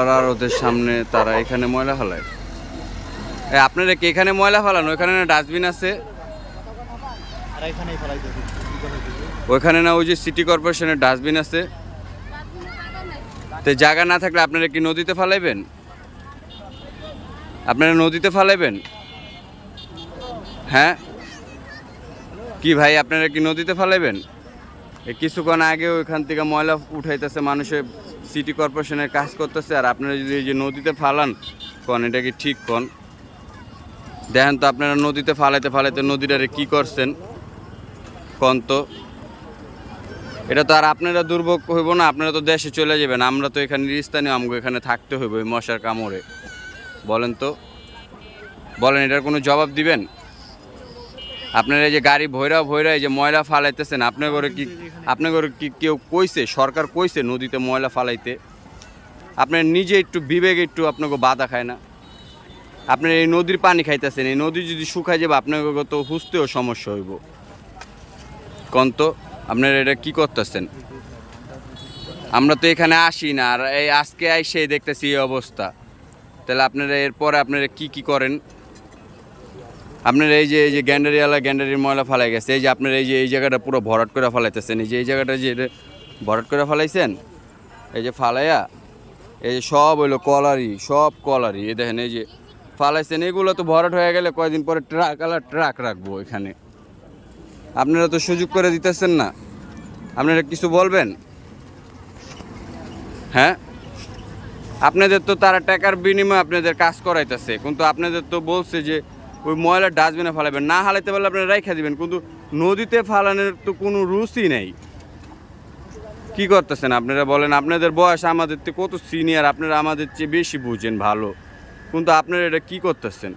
আর ওদের সামনে, তারা এখানে ময়লা আপনারা কি এখানে ময়লা ফেলান? ওইখানে না ডাস্টবিন আছে? ওইখানে না ওই যে সিটি কর্পোরেশনের ডাস্টবিন আছে? তো জায়গা না থাকলে আপনারা কি নদীতে ফালাইবেন? আপনারা নদীতে ফালাইবেন? হ্যাঁ? কি ভাই, আপনারা কি নদীতে ফালাইবেন? কিছুক্ষণ আগে ওইখান থেকে ময়লা উঠাইতেছে মানুষের সিটি কর্পোরেশনের কাজ করতেছে, আর আপনারা যদি এই যে নদীতে ফালান, কন, এটা কি ঠিক কন? দেখেন তো আপনারা নদীতে ফালাইতে ফালাইতে নদীটারে কি করছেন? কন তো? এটা তো আর আপনারা দুর্ভোগ হইব না, আপনারা তো দেশে চলে যাবেন, আমরা তো এখানে স্থানীয়, আমগো এখানে থাকতে হইব এই মশার কামড়ে। বলেন তো? বলেন, এটার কোনো জবাব দিবেন? আপনারা এই যে গাড়ি ভৈরা ভৈরা এই যে ময়লা ফালাইতেছেন আপনার ঘরে কি আপনার ঘরে কি কেউ কইছে? সরকার কইছে নদীতে ময়লা ফালাইতে? আপনার নিজে একটু বিবেক একটু আপনাকে বাধা খায় না? আপনার এই নদীর পানি খাইতেছেন এই নদী যদি শুকায় যাবে আপনাকে তো হুসতেও সমস্যা হইব। কন্ত আপনারা এটা কি করতেছেন? আমরা তো এখানে আসি না আর এই আজকে আইসে দেখতেছি এই অবস্থা। তাহলে আপনারা এরপরে আপনারা কি কি করেন? আপনারা এই যে এই যে গ্যান্ডারিওয়ালা গ্যান্ডারির ময়লা ফালাই গেছে, এই যে আপনারা এই যে, এই জায়গাটা পুরো ভরাট করে ফালাইতেছেন, এই যে, এই জায়গাটা যে ভরাট করে ফালাইছেন, এই যে ফালাইয়া, এই যে সব হইল কলারি, সব কলারি, এই দেখেন এই যে ফালাইছেন, এগুলো তো ভরাট হয়ে গেলে কয়দিন পরে ট্রাক আলা ট্রাক রাখব এখানে আপনারা তো সুযোগ করে দিতেছেন না। আপনারা কিছু বলবেন? হ্যাঁ? আপনাদের তো তারা টাকার বিনিময়ে আপনাদের কাজ করাইতেছে, কিন্তু আপনাদের তো বলছে যে ওই ময়লা ডাস্টবিনে ফালাবেন। না হালাইতে পারলে আপনারা রাইখা দিবেন, কিন্তু নদীতে ফালানোর তো কোনো রুচি নেই। কি করতেছেন আপনারা বলেন? আপনাদের বয়স আমাদের থেকে কত সিনিয়র আপনারা আমাদের চেয়ে বেশি বুঝেন ভালো। কিন্তু আপনারা এটা কি করতেছেন?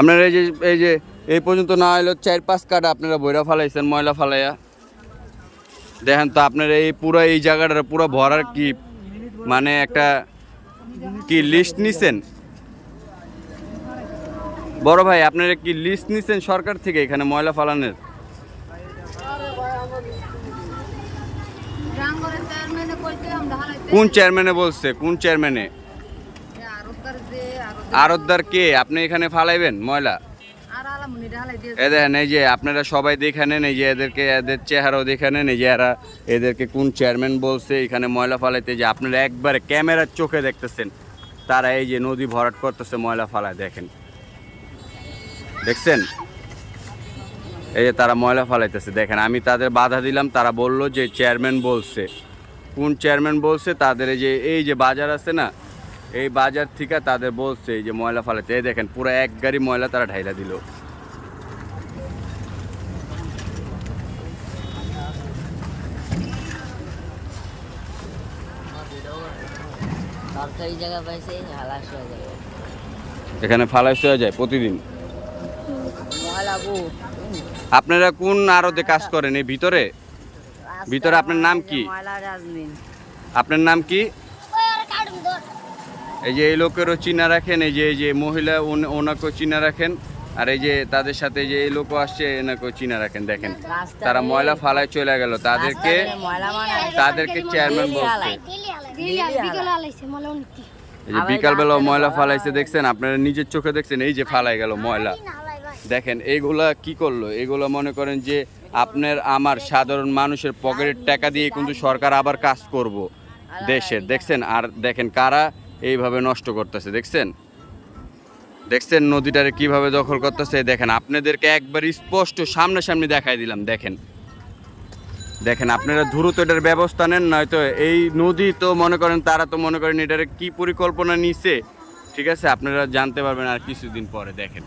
আপনারা এই যে এই যে, এই পর্যন্ত না হইল চার পাঁচ কাটা আপনারা বইরা ফালাইছেন, ময়লা ফালাইয়া। দেখেন তো আপনারা এই পুরো এই জায়গাটা পুরো ভরার কি মানে একটা কি লিস্ট নিছেন? বড় ভাই আপনারা কি লিস্ট নিছেন সরকার থেকে এখানে ময়লা ফালানোর? কোন চেয়ারম্যানে বলছে? কোন চেয়ারম্যানে আরতদার কে? আপনি এখানে ফালাইবেন ময়লা? এ দেখেন, এই যে আপনারা সবাই দেখে নেন, এই যে এদেরকে, এদের চেহারাও দেখে নেন, এই যে এরা, এদেরকে কোন চেয়ারম্যান বলছে, এখানে ময়লা ফালাইতে যে আপনারা একবারে ক্যামেরার চোখে দেখতেছেন, তারা এই যে নদী ভরাট করতেছে ময়লা ফালায়, দেখেন। দেখছেন? এই যে তারা ময়লা ফালাইতেছে, দেখেন, আমি তাদের বাধা দিলাম, তারা বলল যে চেয়ারম্যান বলছে। কোন চেয়ারম্যান বলছে, তাদের এই যে এই যে বাজার আছে না এই বাজার থেকে তাদের বলছে এই যে ময়লা ফালাইতে এই দেখেন পুরো এক গাড়ি ময়লা তারা ঢাইলা দিল। এখানে ফালাইতে হয়ে যায় প্রতিদিন। আপনারা কোন আরতে কাজ করেন এই ভিতরে? ভিতরে আপনার নাম কি? আপনার নাম কি? এই যে এই লোকেরও চিনা রাখেন এই যে এই যে মহিলা ওন- ওনাকেও চিনা রাখেন আর এই যে তাদের সাথে যে এই লোকও আসছে এনাকেও চিনা রাখেন দেখেন। তারা ময়লা ফালায় চলে গেল। তাদেরকে মানে তাদেরকে চেয়ারম্যান বলছে। এই যে বিকালবেলা ময়লা ময়লা ফালাইছে দেখছেন? আপনারা নিজের চোখে দেখছেন এই যে ফালাই গেল ময়লা। দেখেন এইগুলা কি করল? এগুলো মনে করেন যে আপনার আমার সাধারণ মানুষের পকেটের টাকা দিয়ে কিন্তু সরকার আবার কাজ করব দেশের দেখছেন? আর দেখেন কারা এইভাবে নষ্ট করতেছে, দেখছেন? দেখছেন নদীটারে কীভাবে দখল করতেছে? দেখেন, আপনাদেরকে একবার স্পষ্ট সামনাসামনি দেখাই দিলাম, দেখেন। দেখেন, আপনারা দ্রুত এটার ব্যবস্থা নেন, নয়তো এই নদী তো মনে করেন, তারা তো মনে করেন এটার কি পরিকল্পনা নিছে? ঠিক আছে, আপনারা জানতে পারবেন আর কিছুদিন পরে, দেখেন।